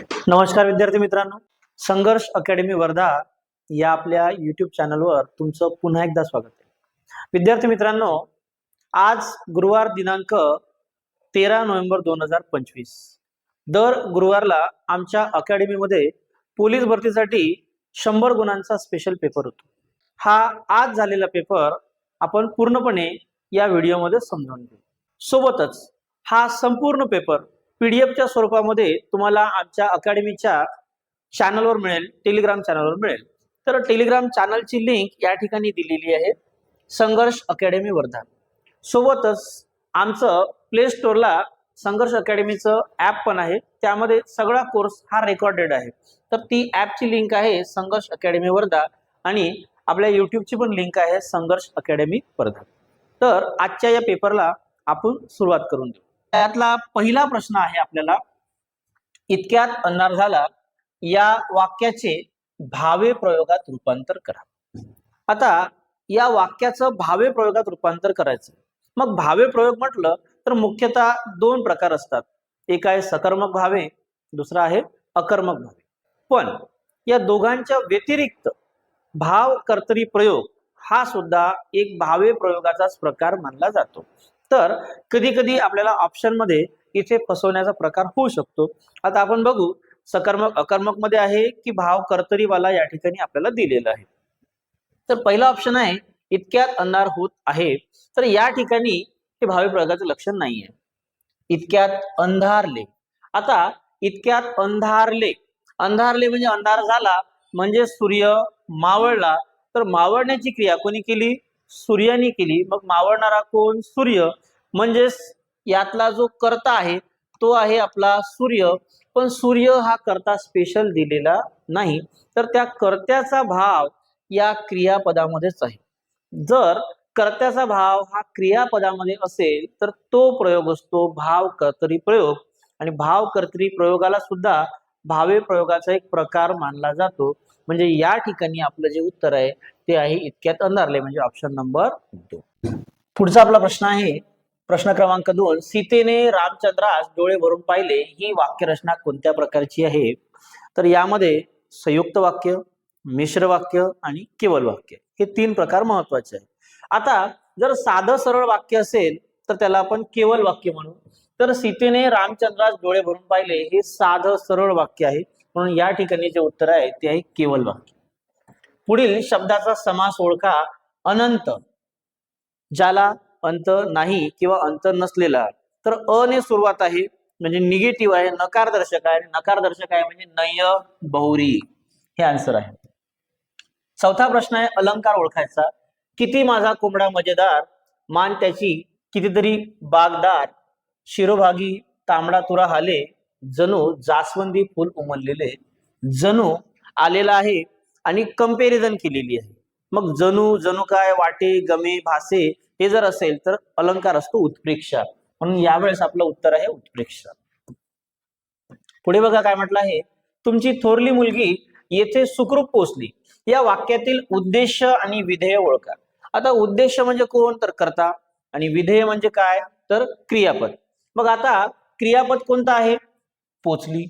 नमस्कार विद्यार्थी मित्रांनो. संघर्ष अकॅडमी वर्धा या आपल्या युट्यूब चॅनलवर तुमचं पुन्हा एकदा स्वागत आहे. विद्यार्थी मित्रांनो आज गुरुवार दिनांक तेरा नोव्हेंबर दोन हजार पंचवीस. दर गुरुवारला आमच्या अकॅडमीमध्ये पोलीस भरतीसाठी शंभर गुणांचा स्पेशल पेपर होतो. हा आज झालेला पेपर आपण पूर्णपणे या व्हिडिओमध्ये समजावून घेऊ. सोबतच हा संपूर्ण पेपर पीडीएफच्या स्वरूपामध्ये तुम्हाला आमच्या अकॅडमीच्या चॅनलवर मिळेल टेलिग्राम चॅनलवर मिळेल. तर टेलिग्राम चॅनलची लिंक या ठिकाणी दिलेली आहे संघर्ष अकॅडमी वर्धा. सोबतच आमचं प्ले स्टोअरला संघर्ष अकॅडमीचं ॲप पण आहे त्यामध्ये सगळा कोर्स हा रेकॉर्डेड आहे. तर ती ॲपची लिंक आहे संघर्ष अकॅडमी वर्धा आणि आपल्या यूट्यूबची पण लिंक आहे संघर्ष अकॅडमी वर्धा. तर आजच्या या पेपरला आपण सुरुवात करून देऊ. त्यातला पहिला प्रश्न आहे आपल्याला. इतक्यात अन्नार झाला या वाक्याचे भावे प्रयोगात रूपांतर करा. आता या वाक्याचं भावे प्रयोगात रूपांतर करायचं. मग भावे प्रयोग म्हटलं तर मुख्यतः दोन प्रकार असतात. एक आहे सकर्मक भावे दुसरा आहे अकर्मक भावे. पण या दोघांच्या व्यतिरिक्त भाव कर्तरी प्रयोग हा सुद्धा एक भावे प्रयोगाचाच प्रकार मानला जातो. तर कधी कधी आपल्याला ऑप्शनमध्ये इथे फसवण्याचा प्रकार होऊ शकतो. आता आपण बघू सकर्मक अकर्मकमध्ये आहे की भाव कर्तरीवाला या ठिकाणी आपल्याला दिलेला आहे. तर पहिला ऑप्शन आहे इतक्यात अंधार होत आहे. तर या ठिकाणी हे भावी प्रयोगाचं लक्षण नाहीये. इतक्यात अंधारले. आता इतक्यात अंधारले. अंधारले म्हणजे अंधार झाला म्हणजे सूर्य मावळला. तर मावळण्याची क्रिया कोणी केली? सूर्याने केली मग मावळणारा कोण? सूर्य. म्हणजेच यातला जो कर्ता आहे तो आहे आपला सूर्य. पण सूर्य हा कर्ता स्पेशल दिलेला नाही. तर त्या कर्त्याचा भाव या क्रियापदामध्येच आहे. जर कर्त्याचा भाव हा क्रियापदामध्ये असेल तर तो प्रयोग असतो भाव कर्तरी प्रयोग. आणि भाव कर्तरी प्रयोगाला सुद्धा भावे प्रयोगाचा एक प्रकार मानला जातो. म्हणजे या ठिकाणी आपलं जे उत्तर आहे ते आहे इतक्यात अंधारले म्हणजे ऑप्शन नंबर दोन. पुढचा आपला प्रश्न आहे. प्रश्न क्रमांक दोन सीतेने रामचंद्रास डोळे भरून पाहिले. ही वाक्यरचना कोणत्या प्रकारची आहे? तर यामध्ये संयुक्त वाक्य मिश्र वाक्य आणि केवळ वाक्य. हे तीन प्रकार महत्त्वाचे आहे आता जर साधं सरळ वाक्य असेल तर त्याला आपण केवळ वाक्य म्हणू. तर सीतेने रामचंद्रास डोळे भरून पाहिले हे साधं सरळ वाक्य आहे. म्हणून या ठिकाणी जे उत्तर आहे ते आहे केवळ वाक्य. पुढील शब्दाचा समास ओळखा अनंत ज्याला अंत नाही किंवा अंत नसलेला. तर अ ने सुरुवात आहे म्हणजे निगेटिव्ह आहे नकारदर्शक आहे. नकारदर्शक आहे म्हणजे नय बहुरी. हे आन्सर आहे. चौथा प्रश्न आहे अलंकार ओळखायचा. किती माझा कोंबडा मजेदार मान त्याची कितीतरी बागदार शिरोभागी तांबडा तुरा हाले जणू जास्वंदी फुल उमललेले जणू आलेला आहे आणि कंपेरिझन केलेली आहे. मग जणू जणू काय वाटे गमे भासे हे जर असेल तर अलंकार असतो उत्प्रेक्षा. म्हणून यावेळेस आपलं उत्तर आहे उत्प्रेक्षा. पुढे बघा काय म्हटलं आहे. तुमची थोरली मुलगी येथे सुखरूप पोचली. या वाक्यातील उद्देश आणि विधेय ओळखा. आता उद्देश म्हणजे कोण तर करता आणि विधेय म्हणजे काय तर क्रियापद. मग आता क्रियापद कोणतं आहे? पोचली.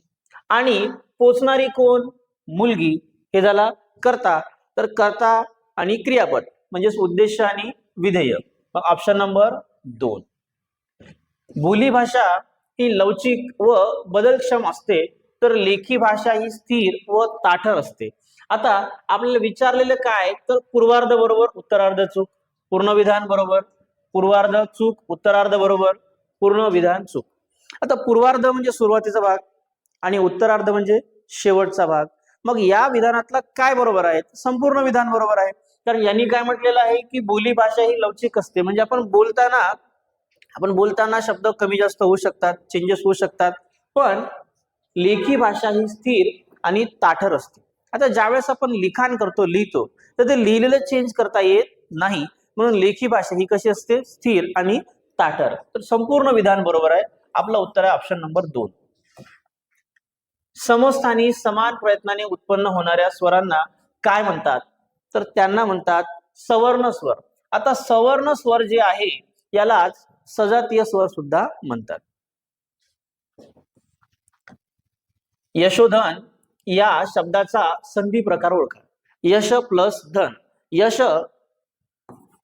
आणि पोचणारी कोण? मुलगी. हे झाला करता तर करता आणि क्रियापद म्हणजेच उद्देश आणि विधेय. मग ऑप्शन नंबर दोन. बोली भाषा ही लवचिक व बदलक्षम असते तर लेखी भाषा ही स्थिर व ताठर असते. आता आपल्याला विचारलेलं काय तर पूर्वार्ध बरोबर उत्तरार्ध चूक. पूर्ण विधान बरोबर पूर्वार्ध चूक उत्तरार्ध बरोबर पूर्ण विधान चूक. आता पूर्वार्ध म्हणजे सुरुवातीचा भाग आणि उत्तरार्ध म्हणजे शेवटचा भाग. मग या विधानातला काय बरोबर आहे? संपूर्ण विधान बरोबर आहे. तर यांनी काय म्हटलेलं आहे की बोली भाषा ही लवचिक असते. म्हणजे आपण बोलताना आपण बोलताना शब्द कमी जास्त होऊ शकतात चेंजेस होऊ शकतात. पण लेखी भाषा ही स्थिर आणि ताठर असते. आता ज्यावेळेस आपण लिखाण करतो लिहितो तर ते लिहिलेलं चेंज करता येत नाही. म्हणून लेखी भाषा ही कशी असते? स्थिर आणि ताठर. तर संपूर्ण विधान बरोबर आहे. आपलं उत्तर आहे ऑप्शन नंबर दोन. समस्थानी समान प्रयत्नाने उत्पन्न होणाऱ्या स्वरांना काय म्हणतात? तर त्यांना म्हणतात सवर्ण स्वर. आता सवर्ण स्वर जे आहे यालाच सजातीय स्वर सुद्धा म्हणतात. यशोधन या शब्दाचा संधी प्रकार ओळखा. यश प्लस धन. यश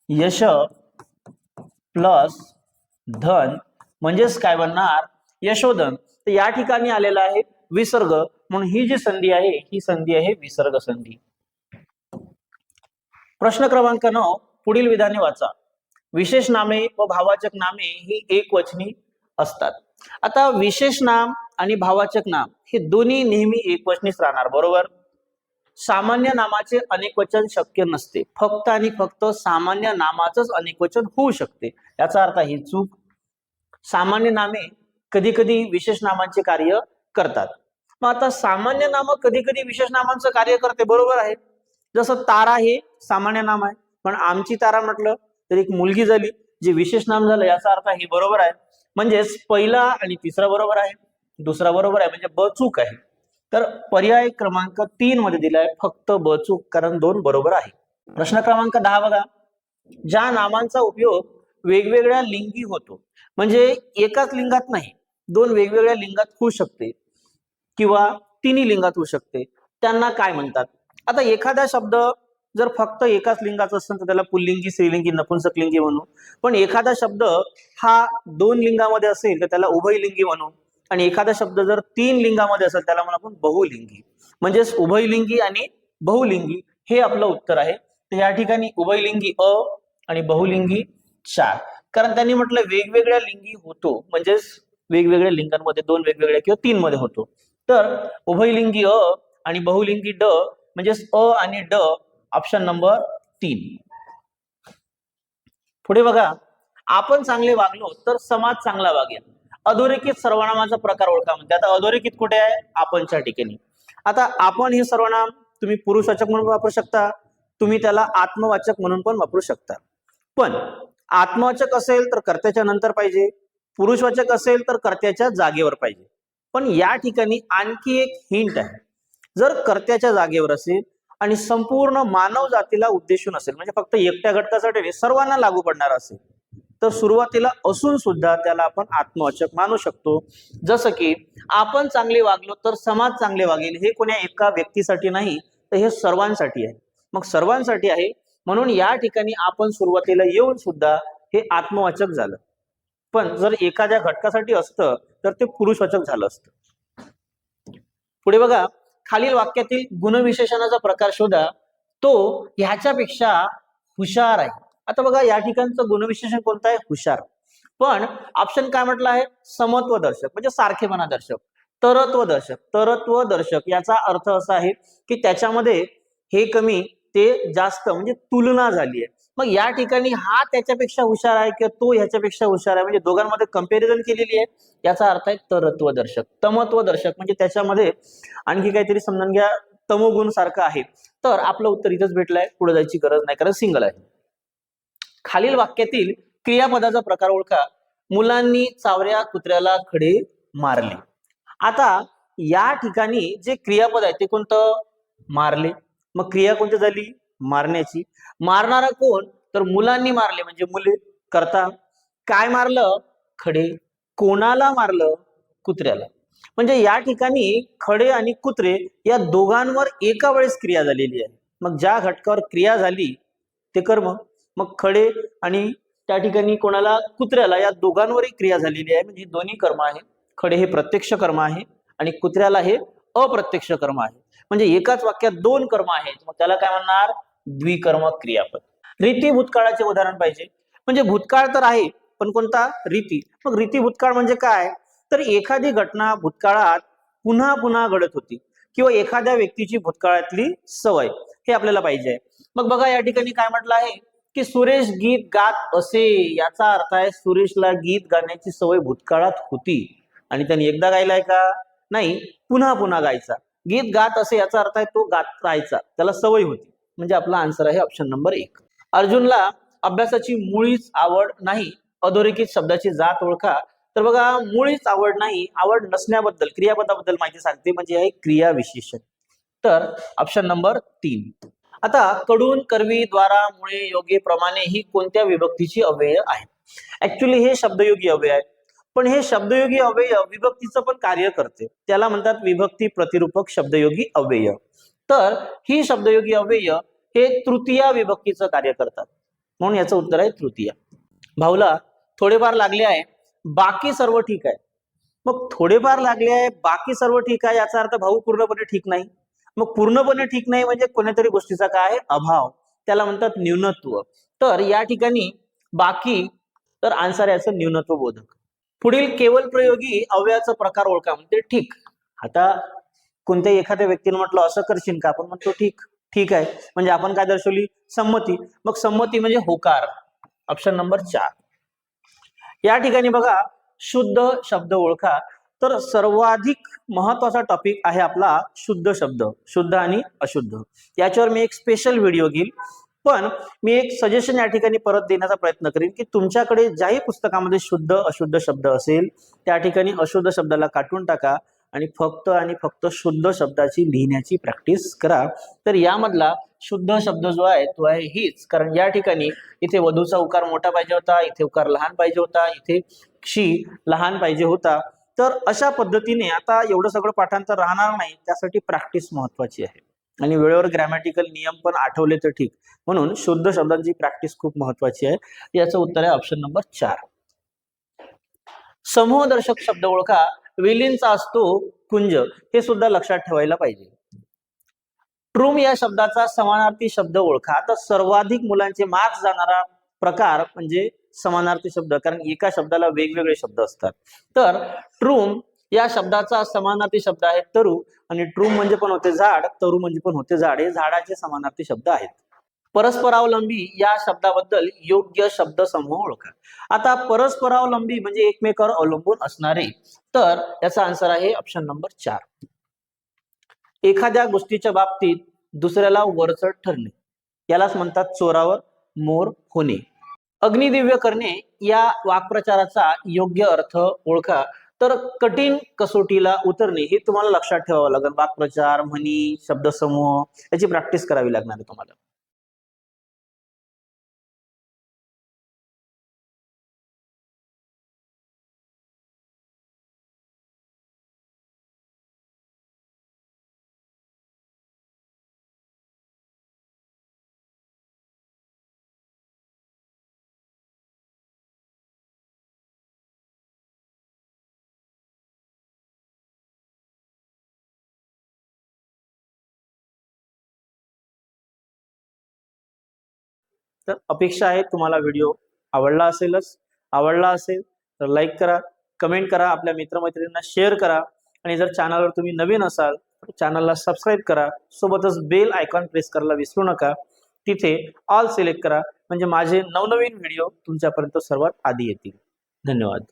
यश प्लस धन म्हणजेच काय बनणार? यशोधन. तर या ठिकाणी आलेला आहे विसर्ग. म्हणून ही जी संधी आहे ही संधी आहे विसर्ग संधी. प्रश्न क्रमांक नऊ पुढील विधाने वाचा. विशेष नामे व भावाचक नामे ही एक वचनी असतात. आता विशेष नाम आणि भावाचक नाम हे दोन्ही नेहमी एक वचनीच राहणार बरोबर? सामान्य नामाचे अनेकवचन शक्य नसते. फक्त आणि फक्त सामान्य नामाचंच अनेकवचन होऊ शकते. याचा अर्थ ही चूक. सामान्य नामे कधी कधी विशेष नामांचे कार्य करतात. मग आता सामान्य नाम कधी कधी विशेष नामांचं कार्य करते बरोबर आहे. जसं तारा हे सामान्य नाम आहे पण आमची तारा म्हटलं तर एक मुलगी झाली जे विशेष नाम झालं याचा अर्थ हे बरोबर आहे. म्हणजेच पहिला आणि तिसरा बरोबर आहे दुसरा बरोबर आहे म्हणजे ब चूक आहे. तर पर्याय क्रमांक तीन मध्ये दिलाय फक्त ब चूक कारण दोन बरोबर आहे. प्रश्न क्रमांक दहा बघा. ज्या नामांचा उपयोग वेगवेगळ्या लिंगी होतो म्हणजे एकाच लिंगात नाही दोन वेगवेगळ्या लिंगात होऊ शकते. किंवा तिन्ही लिंगात होऊ शकते. त्यांना काय म्हणतात? आता एखादा शब्द जर फक्त एकाच लिंगाचा असेल तर त्याला पुल्लिंगी स्त्रीलिंगी नपुंसकलिंगी म्हणू. पण एखादा शब्द हा दोन लिंगामध्ये असेल तर त्याला उभयलिंगी म्हणू. आणि एखादा शब्द जर तीन लिंगामध्ये असेल त्याला म्हणून आपण बहुलिंगी. म्हणजेच उभयलिंगी आणि बहुलिंगी हे आपलं उत्तर आहे. तर या ठिकाणी उभयलिंगी अ आणि बहुलिंगी चार. कारण त्यांनी म्हटलं वेगवेगळ्या लिंगी होतो. म्हणजेच वेगवेगळ्या लिंगांमध्ये दोन वेगवेगळ्या किंवा तीन मध्ये होतो. तर उभयलिंगी अ आणि बहुलिंगी ड म्हणजेच अ आणि ड ऑप्शन नंबर तीन. पुढे बघा आपण चांगले वागलो तर समाज चांगला वागेल. अधोरेखित सर्वनामाचा प्रकार ओळखा म्हणते. आता अधोरेखित कुठे आहे? आपणच्या ठिकाणी. आता आपण हे सर्वनाम तुम्ही पुरुषवाचक म्हणून वापरू शकता. तुम्ही त्याला आत्मवाचक म्हणून पण वापरू शकता. पण आत्मवाचक असेल तर कर्त्याच्या नंतर पाहिजे. पुरुषवाचक असेल तर कर्त्याच्या जागेवर पाहिजे. पण या ठिकाणी आणखी एक हिंट आहे. जर कर्त्याच्या जागेवर असेल आणि संपूर्ण मानव जातीला उद्देशून असेल म्हणजे फक्त एकट्या घटकासाठी नाही, सर्वांना लागू पडणार असेल तर सुरुवातीला असून सुद्धा त्याला आपण आत्मवाचक मानू शकतो. जसं की आपण चांगले वागलो तर समाज चांगले वागेल हे कोण्या एका व्यक्तीसाठी नाही तर हे सर्वांसाठी आहे. मग सर्वांसाठी आहे म्हणून या ठिकाणी आपण सुरुवातीला येऊन सुद्धा हे आत्मवाचक झालं. पण जर एखाद्या घटकासाठी असतं तर ते पुरुषवाचक झालं असतं. पुढे बघा खालील वाक्यातील गुणविशेषणाचा प्रकार शोधा. तो ह्याच्यापेक्षा हुशार आहे. आता बघा या ठिकाणचं गुणविशेषण कोणतं आहे? हुशार. पण ऑप्शन काय म्हटलं आहे? समत्व म्हणजे दर्शक म्हणजे सारखेपणा दर्शक तरत्व दर्शक. तरत्व दर्शक याचा अर्थ असा आहे की त्याच्यामध्ये हे कमी ते जास्त म्हणजे तुलना झाली आहे. मग या ठिकाणी हा त्याच्यापेक्षा हुशार आहे किंवा तो ह्याच्यापेक्षा हुशार आहे? म्हणजे दोघांमध्ये कंपॅरिझन केलेली आहे. याचा अर्थ आहे तरत्व दर्शक तमत्व दर्शक म्हणजे त्याच्यामध्ये आणखी काहीतरी समजून घ्या. तमोगुण सारखं आहे. तर आपलं उत्तर इथंच भेटलंय. पुढे जायची गरज नाही कारण सिंगल आहे. खालील वाक्यातील क्रियापदाचा प्रकार ओळखा. मुलांनी चावऱ्या कुत्र्याला खडे मारले. आता या ठिकाणी जे क्रियापद आहे ते कोणतं? मारले. मग क्रिया कोणती झाली? मारण्याची. मारणारा कोण? तर मुलांनी मारले. म्हणजे मुले करता काय मारलं? खडे. कोणाला मारलं? कुत्र्याला. म्हणजे या ठिकाणी खडे आणि कुत्रे या दोघांवर एका वेळेस क्रिया झालेली आहे. मग ज्या घटकावर क्रिया झाली ते कर्म मग. खडे आणि त्या ठिकाणी कोणाला? कुत्र्याला. या दोघांवरही क्रिया झालेली आहे. म्हणजे दोन्ही कर्म आहे खडे हे प्रत्यक्ष कर्म आहे आणि कुत्र्याला हे अप्रत्यक्ष कर्म आहे. म्हणजे एकाच वाक्यात दोन कर्म आहेत. मग त्याला काय म्हणणार? द्विकर्म क्रियापद. रीती भूतकाळाचे उदाहरण पाहिजे. म्हणजे भूतकाळ तर आहे पण कोणता? रीती. मग रीती भूतकाळ म्हणजे काय? तर एखादी घटना भूतकाळात पुन्हा पुन्हा घडत होती. किंवा एखाद्या व्यक्तीची भूतकाळातली सवय. हे आपल्याला पाहिजे. मग बघा या ठिकाणी काय म्हटलं आहे? की सुरेश गीत गात असे. याचा अर्थ आहे सुरेशला गीत गाण्याची सवय भूतकाळात होती. आणि त्यांनी एकदा गायलाय का? नाही पुन्हा पुन्हा गायचा. गीत गात असे याचा अर्थ आहे तो गात राहायचा त्याला सवय होती. म्हणजे आपला आन्सर आहे ऑप्शन नंबर एक. अर्जुनला अभ्यासाची मुळीच आवड नाही. अधोरेखित शब्दाची जात ओळखा. तर बघा मुळीच आवड नाही आवड नसण्याबद्दल क्रियापदाबद्दल माहिती सांगते. म्हणजे आहे क्रिया विशेषण. तर ऑप्शन नंबर तीन. आता कडून कर्वी द्वारा मुळे योगे प्रमाणे ही कोणत्या विभक्तीची अव्यय आहे? ऍक्च्युली हे शब्दयोगी अव्यय आहे. पण हे शब्दयोगी अव्यय विभक्तीचं पण कार्य करते. त्याला म्हणतात विभक्ती प्रतिरूपक शब्दयोगी अव्यय. तर ही शब्दयोगी अव्यय हे तृतीया विभक्तीचं कार्य करतात. म्हणून याचं उत्तर आहे तृतीया. भाऊला थोडेफार लागले आहे बाकी सर्व ठीक आहे. मग थोडेफार लागले आहे बाकी सर्व ठीक आहे याचा अर्थ भाऊ पूर्णपणे ठीक नाही. मग पूर्णपणे ठीक नाही म्हणजे कोणत्यातरी गोष्टीचा काय अभाव. त्याला म्हणतात न्यूनत्व. तर या ठिकाणी बाकी तर आन्सर याचं न्यूनत्व बोधक. पुढील केवळ प्रयोगी अव्ययाचा प्रकार ओळखा. म्हणजे ठीक. आता कोणत्याही एखाद्या व्यक्तीने म्हटलं असं करशील का? आपण म्हणतो ठीक. ठीक आहे. म्हणजे आपण काय दर्शवली? संमती. मग संमती म्हणजे होकार. ऑप्शन नंबर चार. या ठिकाणी बघा शुद्ध शब्द ओळखा. तर सर्वाधिक महत्त्वाचा टॉपिक आहे आपला शुद्ध शब्द. शुद्ध आणि अशुद्ध. याच्यावर मी एक स्पेशल व्हिडिओ घेईल पण मी एक सजेशन या ठिकाणी परत देण्याचा प्रयत्न करेन की तुमच्याकडे ज्याही पुस्तकामध्ये शुद्ध अशुद्ध शब्द असेल त्या ठिकाणी अशुद्ध शब्दाला काटून टाका आणि फक्त आणि फक्त शुद्ध शब्दाची लिहिण्याची प्रॅक्टिस करा. तर यामधला शुद्ध शब्द जो आहे तो आहे हीच. कारण या ठिकाणी इथे वधूचा उकार मोठा पाहिजे होता इथे उकार लहान पाहिजे होता इथे क्षी लहान पाहिजे होता. तर अशा पद्धतीने आता एवढं सगळं पाठांतर राहणार नाही त्यासाठी प्रॅक्टिस महत्वाची आहे. आणि वेळेवर ग्रॅमॅटिकल नियम पण आठवले तर ठीक. म्हणून शुद्ध शब्दांची प्रॅक्टिस खूप महत्वाची आहे. याचं उत्तर आहे ऑप्शन नंबर चार. समूहदर्शक शब्द ओळखा विलीनचा असतो कुंज. हे सुद्धा लक्षात ठेवायला पाहिजे. ट्रूम या शब्दाचा समानार्थी शब्द ओळखा. आता सर्वाधिक मुलांचे मार्क्स जाणारा प्रकार म्हणजे समानार्थी शब्द. कारण एका शब्दाला वेगवेगळे शब्द असतात. तर ट्रूम या शब्दाचा समानार्थी शब्द आहे तरु आणि ट्रू म्हणजे पण होते झाड तरु म्हणजे पण होते झाड. हे झाडाचे समानार्थी शब्द आहेत. परस्परावलंबी या शब्दाबद्दल योग्य शब्द समूह ओळखा. आता परस्परावलंबी म्हणजे एकमेकावर अवलंबून असणारे. तर याचा आन्सर आहे ऑप्शन नंबर चार. एखाद्या गोष्टीच्या बाबतीत दुसऱ्याला वरचढ ठरणे. यालाच म्हणतात चोरावर मोर होणे. अग्निदिव्य करणे या वाक्प्रचाराचा योग्य अर्थ ओळखा. तर कठीण कसोटीला उतरणे हे तुम्हाला लक्षात ठेवावं लागेल. वाक्प्रचार म्हणी शब्दसमूह याची प्रॅक्टिस करावी लागणार आहे तुम्हाला. तर अपेक्षा आहे तुम्हाला व्हिडिओ आवडला असेलच. आवडला असेल तर लाईक करा कमेंट करा आपल्या मित्रमैत्रिणींना शेअर करा. आणि जर चॅनलवर तुम्ही नवीन असाल तर चॅनलला सबस्क्राईब करा. सोबतच बेल आयकॉन प्रेस करायला विसरू नका. तिथे ऑल सिलेक्ट करा. म्हणजे माझे नवनवीन व्हिडिओ तुमच्यापर्यंत सर्वात आधी येतील. धन्यवाद.